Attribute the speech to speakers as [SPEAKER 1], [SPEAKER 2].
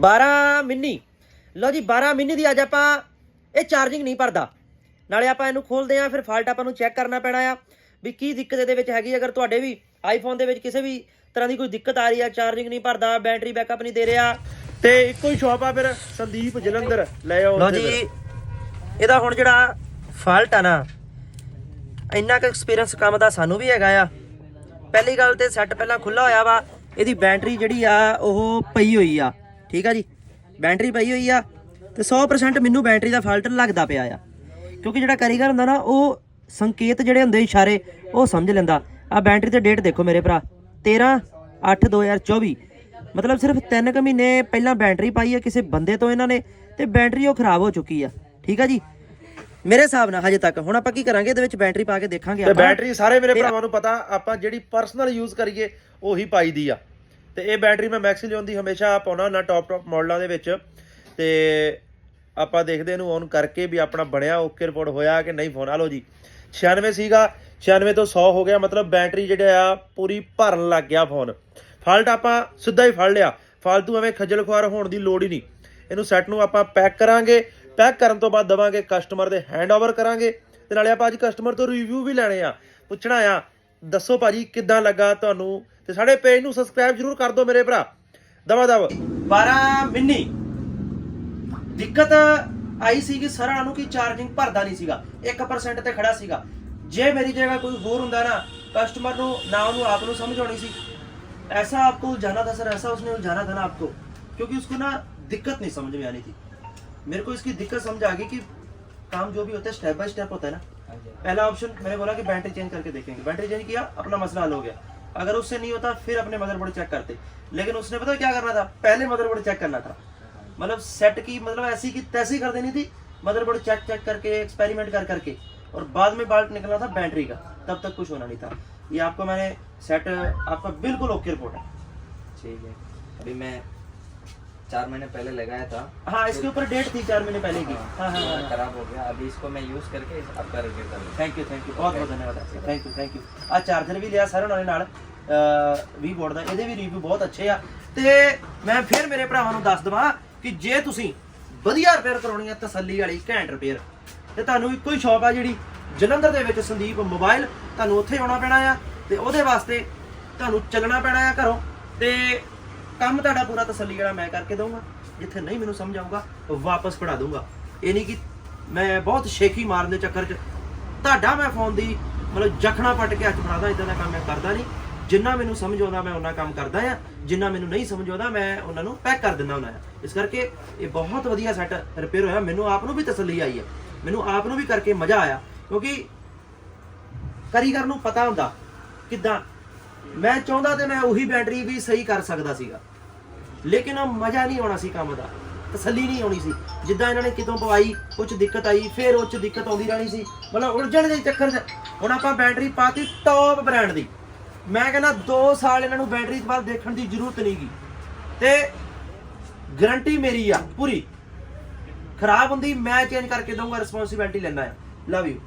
[SPEAKER 1] 12 mini. ਲਓ ਜੀ 12 mini ਦੀ ਅੱਜ ਆਪਾਂ ਇਹ ਚਾਰਜਿੰਗ ਨਹੀਂ ਭਰਦਾ। ਨਾਲੇ ਆਪਾਂ ਇਹਨੂੰ ਖੋਲਦੇ ਆਂ ਫਿਰ ਫਾਲਟ ਆਪਾਂ ਨੂੰ ਚੈੱਕ ਕਰਨਾ ਪੈਣਾ ਆ ਵੀ ਕੀ ਦਿੱਕਤ ਇਹਦੇ ਵਿੱਚ ਹੈਗੀ। ਅਗਰ ਤੁਹਾਡੇ ਵੀ ਆਈਫੋਨ ਦੇ ਵਿੱਚ ਕਿਸੇ ਵੀ ਤਰ੍ਹਾਂ ਦੀ ਕੋਈ ਦਿੱਕਤ ਆ ਰਹੀ ਆ ਚਾਰਜਿੰਗ ਨਹੀਂ ਭਰਦਾ ਬੈਟਰੀ ਬੈਕਅਪ ਨਹੀਂ ਦੇ ਰਿਹਾ
[SPEAKER 2] ਤੇ ਇੱਕੋ ਹੀ ਸ਼ਾਪ ਆ ਫਿਰ ਸੰਦੀਪ ਜਲੰਧਰ। ਲੈ ਆਓ
[SPEAKER 1] ਲਓ ਜੀ। ਇਹਦਾ ਹੁਣ ਜਿਹੜਾ ਫਾਲਟ ਆ ਨਾ ਇੰਨਾ ਕੁ ਐਕਸਪੀਰੀਅੰਸ ਕੰਮ ਦਾ ਸਾਨੂੰ ਵੀ ਹੈਗਾ ਆ। ਪਹਿਲੀ ਗੱਲ ਤੇ ਸੈੱਟ ਪਹਿਲਾਂ ਖੁੱਲਾ ਹੋਇਆ ਵਾ ਇਹਦੀ ਬੈਟਰੀ ਜਿਹੜੀ ਆ ਉਹ ਪਈ ਹੋਈ ਆ। ਠੀਕ ਆ ਜੀ? ਬੈਟਰੀ ਪਈ ਹੋਈ ਆ ਤੇ 100% ਮੈਨੂੰ ਬੈਟਰੀ ਦਾ ਫਾਲਟ ਲੱਗਦਾ ਪਿਆ ਆ। ਕਿਉਂਕਿ ਜਿਹੜਾ ਕਾਰੀਗਰ ਹੁੰਦਾ ਨਾ ਉਹ ਸੰਕੇਤ ਜਿਹੜੇ ਹੁੰਦੇ ਇਸ਼ਾਰੇ ਉਹ ਸਮਝ ਲੈਂਦਾ। ਆ ਬੈਟਰੀ ਤੇ ਡੇਟ ਦੇਖੋ ਮੇਰੇ ਭਰਾ 13 8 2024 ਮਤਲਬ ਸਿਰਫ 3 ਕੁ ਮਹੀਨੇ ਪਹਿਲਾਂ ਬੈਟਰੀ ਪਾਈ ਹੈ ਕਿਸੇ ਬੰਦੇ ਤੋਂ ਇਹਨਾਂ ਨੇ ਤੇ ਬੈਟਰੀ ਉਹ ਖਰਾਬ ਹੋ ਚੁੱਕੀ ਆ। ਠੀਕ ਆ ਜੀ? ਮੇਰੇ ਹਿਸਾਬ ਨਾਲ ਹਜੇ ਤੱਕ। ਹੁਣ ਆਪਾਂ ਕੀ ਕਰਾਂਗੇ? ਇਹਦੇ ਵਿੱਚ ਬੈਟਰੀ ਪਾ ਕੇ ਦੇਖਾਂਗੇ
[SPEAKER 2] ਤੇ
[SPEAKER 1] ਆਪਾਂ।
[SPEAKER 2] ਬੈਟਰੀ ਸਾਰੇ ਮੇਰੇ ਭਰਾਵਾਂ ਨੂੰ ਪਤਾ ਆਪਾਂ ਜਿਹੜੀ ਪਰਸਨਲ ਯੂਜ਼ ਕਰੀਏ ਉਹੀ ਪਾਈ ਦੀ ਆ। ਤੇ ਇਹ ਬੈਟਰੀ ਮੈਂ ਮੈਕਸੀਲੀਅਨ ਦੀ ਹਮੇਸ਼ਾ ਪਾਉਣਾ ਹੁੰਦਾ ਟੌਪ ਟੌਪ ਮਾਡਲਾਂ ਦੇ ਵਿੱਚ। ਤੇ ਆਪਾਂ ਦੇਖਦੇ ਇਹਨੂੰ ਔਨ ਕਰਕੇ ਵੀ ਆਪਣਾ ਬਣਿਆ ਓਕੇ ਰਿਪੋਰਟ ਹੋਇਆ ਕਿ ਨਹੀਂ ਫੋਨ ਆ ਲਓ ਜੀ 96 ਸੀਗਾ 96 ਤੋਂ 100 ਹੋ ਗਿਆ, ਮਤਲਬ ਬੈਟਰੀ ਜਿਹੜਾ ਆ, ਪੂਰੀ ਭਰਨ ਲੱਗ ਗਿਆ ਫੋਨ ਫਾਲਟ ਆਪਾਂ ਸਿੱਧਾ ਹੀ ਫੜ ਲਿਆ। ਫਾਲਤੂ ਐਵੇਂ ਖੱਜਲ ਖੁਆਰ ਹੋਣ ਦੀ ਲੋੜ ਹੀ ਨਹੀਂ। ਇਹਨੂੰ ਸੈੱਟ ਨੂੰ ਆਪਾਂ ਪੈਕ ਕਰਾਂਗੇ। ਪੈਕ ਕਰਨ ਤੋਂ ਬਾਅਦ ਦਵਾਂਗੇ ਕਸਟਮਰ ਦੇ ਹੈਂਡਓਵਰ ਕਰਾਂਗੇ। ਤੇ ਨਾਲੇ ਆਪਾਂ ਅੱਜ ਕਸਟਮਰ ਤੋਂ ਰਿਵਿਊ ਵੀ ਲੈਣੇ ਆ। ਪੁੱਛਣਾ ਆ ਦੱਸੋ ਭਾਜੀ ਕਿੱਦਾਂ ਲੱਗਾ ਤੁਹਾਨੂੰ ਤੇ ਸਾਡੇ ਪੇਜ ਨੂੰ ਸਬਸਕ੍ਰਾਈਬ ਜਰੂਰ ਕਰ ਦਿਓ ਮੇਰੇ ਭਰਾ ਦਵਾ ਦਵ
[SPEAKER 1] 12 ਮਿੰਨੀ ਦਿੱਕਤ ਆਈ ਸੀ ਕਿ ਸਰਾਂ ਨੂੰ ਕਿ ਚਾਰਜਿੰਗ ਭਰਦਾ ਨਹੀਂ ਸੀਗਾ 1% ਤੇ ਖੜਾ ਸੀਗਾ ਜੇ ਮੇਰੀ ਜਗ੍ਹਾ ਕੋਈ ਹੋਰ ਹੁੰਦਾ ਨਾ ਕਸਟਮਰ ਨੂੰ ਨਾ ਉਹਨੂੰ ਆਪ ਨੂੰ ਸਮਝ ਆਉਣੀ ਸੀ ऐसा आपको उलझाना था सर ऐसा उसने उलझाना था ना आपको क्योंकि उसको ना दिक्कत नहीं समझ में आनी थी मेरे को इसकी दिक्कत समझ आ गई कि काम जो भी होता है स्टेप बाय स्टेप होता है ना पहला ऑप्शन मैंने बोला कि बैटरी चेंज करके देखेंगे। बैटरी चेंज किया, अपना मसला हल हो गया। अगर उससे नहीं होता, फिर अपने मदरबोर्ड चेक करते। लेकिन उसने पता क्या करना था? पहले मदरबोर्ड चेक करना था। मतलब सेट की मतलब ऐसी की तैसी कर देनी थी मदरबोर्ड चेक चेक करके एक्सपेरिमेंट कर करके। और बाद में बाल्ट निकलना था बैटरी का। तब तक कुछ होना नहीं था। ये आपको मैंने सेट आपका बिल्कुल ओके रिपोर्ट है।
[SPEAKER 3] ठीक है। अभी मैं चार महीने पहले लगाया था
[SPEAKER 1] हाँ इसके ऊपर डेट थी चार महीने पहले की हाँ हाँ हाँ
[SPEAKER 3] खराब हो गया अभी इसको मैं यूज करके इस- आपका रिव्यू करूँगा
[SPEAKER 1] ਥੈਂਕ ਯੂ ਥੈਂਕ ਯੂ ਬਹੁਤ ਬਹੁਤ ਧੰਨਵਾਦ ਆਪਕਾ ਥੈਂਕ ਯੂ ਥੈਂਕ ਯੂ ਆ ਚਾਰਜਰ ਵੀ ਲਿਆ ਸਰ ਉਹਨਾਂ ਨੇ ਨਾਲ ਵੀ ਬੋਰਡ ਦਾ ਇਹਦੇ ਵੀ ਰਿਵਿਊ ਬਹੁਤ ਅੱਛੇ ਆ ਤੇ ਮੈਂ ਫਿਰ ਮੇਰੇ ਭਰਾਵਾਂ ਨੂੰ ਦੱਸ ਦਵਾਂ ਕਿ ਜੇ ਤੁਸੀਂ ਵਧੀਆ ਰਿਪੇਅਰ ਕਰਾਉਣੀ ਆ ਤਸੱਲੀ ਵਾਲੀ ਘੈਂਟ ਰਿਪੇਅਰ ਤੇ ਤੁਹਾਨੂੰ ਇੱਕੋ ਹੀ ਸ਼ਾਪ ਆ ਜਿਹੜੀ ਜਲੰਧਰ ਦੇ ਵਿੱਚ ਸੰਦੀਪ ਮੋਬਾਈਲ ਤੁਹਾਨੂੰ ਉੱਥੇ ਆਉਣਾ ਪੈਣਾ ਆ ਤੇ ਉਹਦੇ ਵਾਸਤੇ ਤੁਹਾਨੂੰ ਚੱਲਣਾ ਪੈਣਾ ਆ ਘਰੋਂ ਤੇ ਕੰਮ ਤੁਹਾਡਾ ਪੂਰਾ ਤਸੱਲੀ ਵਾਲਾ ਮੈਂ ਕਰਕੇ ਦਊਂਗਾ। ਜਿੱਥੇ ਨਹੀਂ ਮੈਨੂੰ ਸਮਝ ਆਊਗਾ ਵਾਪਸ ਪੜਾ ਦਊਂਗਾ। ਇਹ ਨਹੀਂ ਕਿ ਮੈਂ ਬਹੁਤ ਸ਼ੇਖੀ ਮਾਰਨ ਦੇ ਚੱਕਰ 'ਚ ਤੁਹਾਡਾ ਮੈਂ ਫੋਨ ਦੀ ਮਤਲਬ ਜਖਣਾ ਪੱਟ ਕੇ ਹੱਥ ਫੜਾਦਾ ਇਦਾਂ ਦਾ ਕੰਮ ਮੈਂ ਕਰਦਾ ਨਹੀਂ। ਜਿੰਨਾ ਮੈਨੂੰ ਸਮਝ ਆਉਂਦਾ, ਮੈਂ ਉਹਨਾਂ ਕੰਮ ਕਰਦਾ ਆ। ਜਿੰਨਾ ਮੈਨੂੰ ਨਹੀਂ ਸਮਝ ਆਉਂਦਾ, ਮੈਂ ਉਹਨਾਂ ਨੂੰ ਪੈਕ ਕਰ ਦਿੰਦਾ ਹੁੰਦਾ ਆ। ਇਸ ਕਰਕੇ ਇਹ ਬਹੁਤ ਵਧੀਆ ਸੈੱਟ ਰਿਪੇਅਰ ਹੋਇਆ। ਮੈਨੂੰ ਆਪ ਨੂੰ ਵੀ ਤਸੱਲੀ ਆਈ ਹੈ ਮੈਨੂੰ ਆਪ ਨੂੰ ਵੀ ਕਰਕੇ ਮਜ਼ਾ ਆਇਆ। ਕਿਉਂਕਿ ਕਰੀਗਰ ਨੂੰ ਪਤਾ ਹੁੰਦਾ ਕਿਦਾਂ। ਮੈਂ ਚਾਹੁੰਦਾ ਤੇ ਮੈਂ ਉਹੀ ਬੈਟਰੀ ਵੀ ਸਹੀ ਕਰ ਸਕਦਾ ਸੀਗਾ। ਲੇਕਿਨ ਉਹ ਮਜ਼ਾ ਨਹੀਂ ਆਉਣਾ ਸੀ ਕੰਮ ਦਾ, ਤਸੱਲੀ ਨਹੀਂ ਆਉਣੀ ਸੀ। ਜਿੱਦਾਂ ਇਹਨਾਂ ਨੇ ਕਿਤੋਂ ਪਵਾਈ ਕੁਝ ਦਿੱਕਤ ਆਈ, ਫਿਰ ਉਹ ਚ ਦਿੱਕਤ ਆਉਂਦੀ ਰਹਿਣੀ ਸੀ। ਮਤਲਬ ਉਲਝਣ ਦੇ ਚੱਕਰ 'ਚ, ਹੁਣ ਆਪਾਂ ਬੈਟਰੀ ਪਾਤੀ ਟੌਪ ਬ੍ਰਾਂਡ ਦੀ। ਮੈਂ ਕਹਿੰਦਾ 2 ਸਾਲ ਇਹਨਾਂ ਨੂੰ ਬੈਟਰੀ ਵੱਲ ਦੇਖਣ ਦੀ ਜ਼ਰੂਰਤ ਨਹੀਂਗੀ ਤੇ ਗਾਰੰਟੀ ਮੇਰੀ ਆ, ਪੂਰੀ। ਖਰਾਬ ਹੁੰਦੀ, ਮੈਂ ਚੇਂਜ ਕਰਕੇ ਦਊਂਗਾ ਰਿਸਪੌਂਸਿਬਿਲਟੀ ਲੈਣਾ ਹੈ ਲਵ ਯੂ